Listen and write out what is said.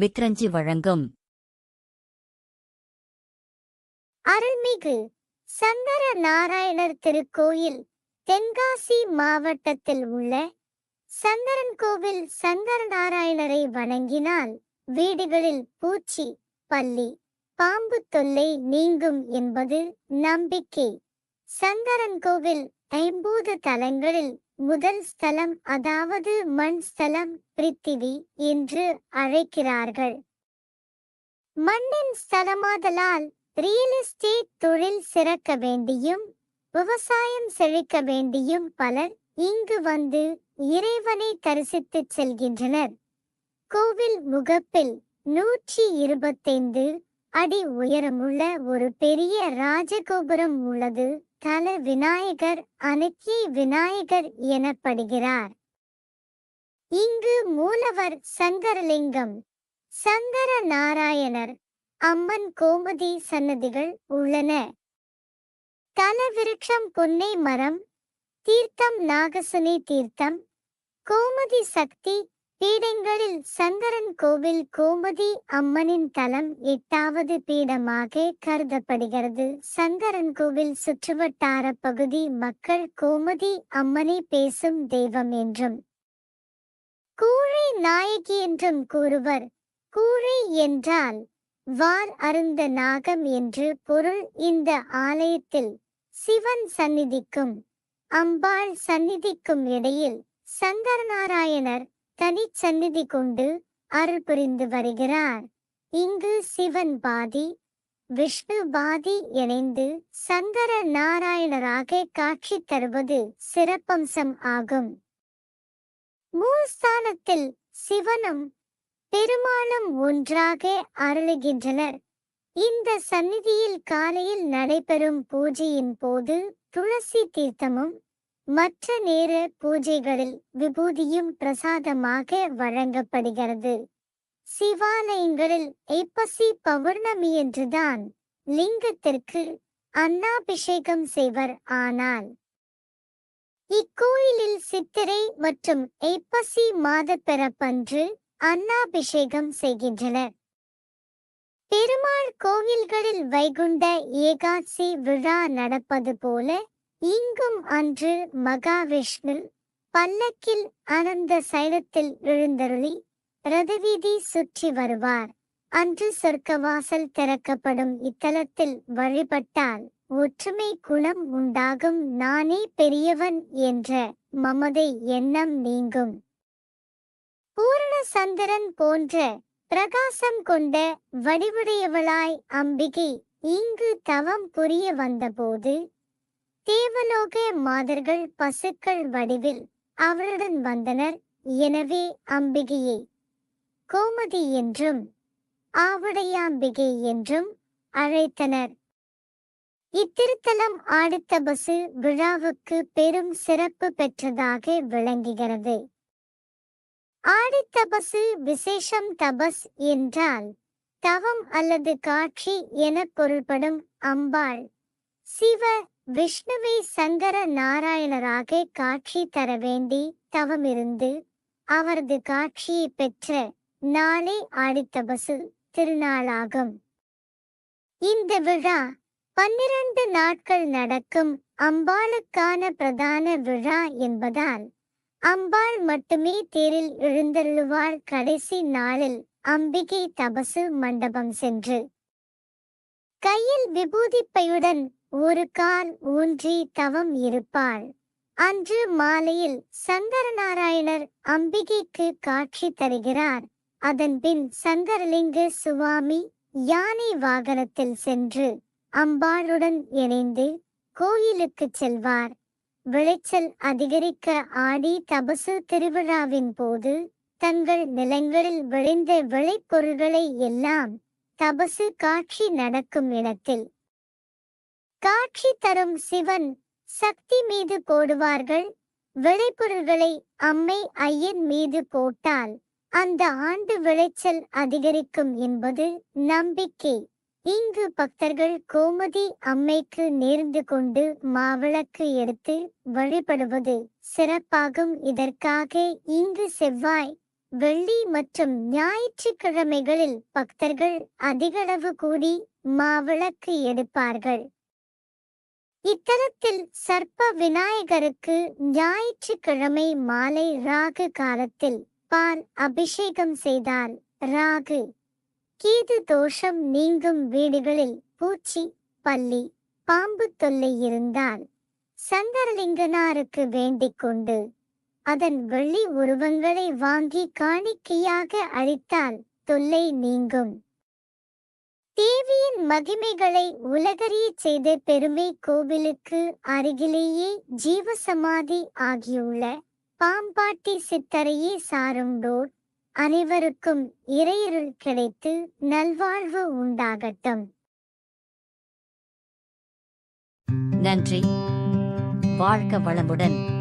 மித்ரஞ்சி வழங்கும். அருள்மிகு சங்கர நாராயணர் திருக்கோயில் தென்காசி மாவட்டத்தில் உள்ள சங்கரன் கோவில் சங்கர நாராயணரை வணங்கினால் வீடுகளில் பூச்சி பல்லி பாம்பு தொல்லை நீங்கும் என்பது நம்பிக்கை. சங்கரன் கோவில் ஐம்பூத தலங்களில் முதல் ஸ்தலம் அதாவது மண் ஸ்தலம் பிரித்திவி என்று அழைக்கிறார்கள். மண்ணின் ஸ்தலமாதலால் ரியல் எஸ்டேட் தொழில் சிறக்க வேண்டியும் விவசாயம் செழிக்க வேண்டியும் பலர் இங்கு வந்து இறைவனை தரிசித்துச் செல்கின்றனர். கோவில் முகப்பில் நூற்றி இருபத்தைந்து அடி உயரமுள்ள ஒரு பெரிய ராஜகோபுரம் உள்ளது. தல விநாயகர் அனுக்கி விநாயகர் எனப்படுகிறார். இங்கு மூலவர் சங்கரலிங்கம் சங்கர நாராயணர் அம்மன் கோமதி சன்னதிகள் உள்ளன. தலவிருட்சம் புன்னை மரம் தீர்த்தம் நாகசுனி தீர்த்தம் கோமதி சக்தி பீடங்களில் சங்கரன் கோவில் கோமதி அம்மனின் தலம் எட்டாவது பீடமாக கருதப்படுகிறது. சங்கரன் கோவில் சுற்றுவட்டார பகுதி மக்கள் கோமதி அம்மனை பேசும் தெய்வம் என்றும் கூழை நாயகி என்றும் கூறுவர். கூழை என்றால் வார் அருந்த நாகம் என்று பொருள் இந்த ஆலயத்தில் சிவன் சந்நிதிக்கும் அம்பாள் சந்நிதிக்கும் இடையில் சங்கரநாராயணர் தனிச் சந்நிதி கொண்டு அருள் புரிந்து வருகிறார். இங்கு சிவன் பாதி விஷ்ணு பாதி இணைந்து சங்கர நாராயணராக காட்சி தருவது சிறப்பம்சம் ஆகும். மூலஸ்தானத்தில் சிவனும் பெருமானும் ஒன்றாக அருளுகின்றனர். இந்த சந்நிதியில் காலையில் நடைபெறும் பூஜையின் போது துளசி தீர்த்தமும் மற்ற நேர பூஜைகளில் விபூதியும் பிரசாதமாக வழங்கப்படுகிறது. சிவாலயங்களில் ஐப்பசி பௌர்ணமி என்றுதான் லிங்கத்திற்கு அன்னாபிஷேகம் செய்வர் ஆனால் இக்கோயிலில் சித்திரை மற்றும் ஐப்பசி மாத பிறப்பன்று அன்னாபிஷேகம் செய்கின்றனர். பெருமாள் கோவில்களில் வைகுண்ட ஏகாட்சி விழா நடப்பது போல இங்கும் அன்று மகாவிஷ்ணு பல்லக்கில் அனந்த சைலத்தில் எழுந்தருளி ரதவீதி சுற்றி வருவார். அன்று சொர்க்கவாசல் திறக்கப்படும் இத்தலத்தில் வழிபட்டால் ஒற்றுமை குணம் உண்டாகும் நானே பெரியவன் என்ற மமதை எண்ணம் நீங்கும். பூரண சந்திரன் போன்ற பிரகாசம் கொண்ட வடிவுடையவளாய் அம்பிகை இங்கு தவம் புரிய வந்தபோது தேவலோக மாதர்கள் பசுக்கள் வடிவில் அவளுடன் வந்தனர். எனவே அம்பிகையை கோமதி என்றும் ஆவுடையாம்பிகை என்றும் அழைத்தனர். இத்திருத்தலம் ஆடித்தபசு விழாவுக்கு பெரும் சிறப்பு பெற்றதாக விளங்குகிறது. ஆடித்தபசு விசேஷம் தபஸ் என்றால் தவம் அல்லது காட்சி என பொருள்படும் அம்பாள் சிவ விஷ்ணுவை சங்கர நாராயணராக காட்சி தர வேண்டி தவமிருந்து அவரது காட்சியை பெற்ற நாளே ஆடித்தபசு திருநாளாகும். இந்த விழா பன்னிரண்டு நாட்கள் நடக்கும் அம்பாளுக்கான பிரதான விழா என்பதால் அம்பாள் மட்டுமே தேரில் எழுந்தருளுவாள் கடைசி நாளில் அம்பிகை தபசு மண்டபம் சென்று. கையில் விபூதிப்பையுடன் ஒரு கால் ஊன்றி தவம் இருப்பாள். அன்று மாலையில் சங்கரநாராயணர் அம்பிகைக்கு காட்சி தருகிறார். அதன்பின் சங்கரலிங்க சுவாமி யானை வாகனத்தில் சென்று அம்பாளுடன் இணைந்து கோயிலுக்கு செல்வார். விளைச்சல் அதிகரிக்க ஆடி தபசு திருவிழாவின் போது தங்கள் நிலங்களில் விளைந்த விளைபொருள்களை எல்லாம் தபசு காட்சி நடக்கும் இடத்தில் காட்சி தரும் சிவன் சக்தி மீது போடுவார்கள் விளைபொருள்களை அம்மை ஐயன் மீது போட்டால் அந்த ஆண்டு விளைச்சல் அதிகரிக்கும் என்பது நம்பிக்கை. இங்கு பக்தர்கள் கோமதி அம்மைக்கு நேர்ந்து கொண்டு மாவிளக்கு எடுத்து வழிபடுவது சிறப்பாகும். இதற்காக இங்கு செவ்வாய் வெள்ளி மற்றும் ஞாயிற்றுக்கிழமைகளில் பக்தர்கள் அதிகளவு கூடி மாவிளக்கு எடுப்பார்கள். இத்தலத்தில் சர்ப்ப விநாயகருக்கு ஞாயிற்றுக்கிழமை மாலை ராகு காலத்தில் பால் அபிஷேகம் செய்தால் ராகு. கீது தோஷம் நீங்கும் வீடுகளில் பூச்சி பல்லி பாம்பு தொல்லை இருந்தால் சந்தரலிங்கனாருக்கு வேண்டிக் கொண்டு அதன் வெள்ளி உருவங்களை வாங்கி காணிக்கையாக அளித்தால் தொல்லை நீங்கும். தேவியின் மகிமைகளை உலகறிய செய்த பெருமை கோவிலுக்கு அருகிலேயே ஜீவசமாதி ஆகியுள்ள பாம்பாட்டி சித்தரையே சாருண்டோர் அனைவருக்கும் இறையருள் கிடைத்து நல்வாழ்வு உண்டாகட்டும். நன்றி. வாழ்க வளமுடன்.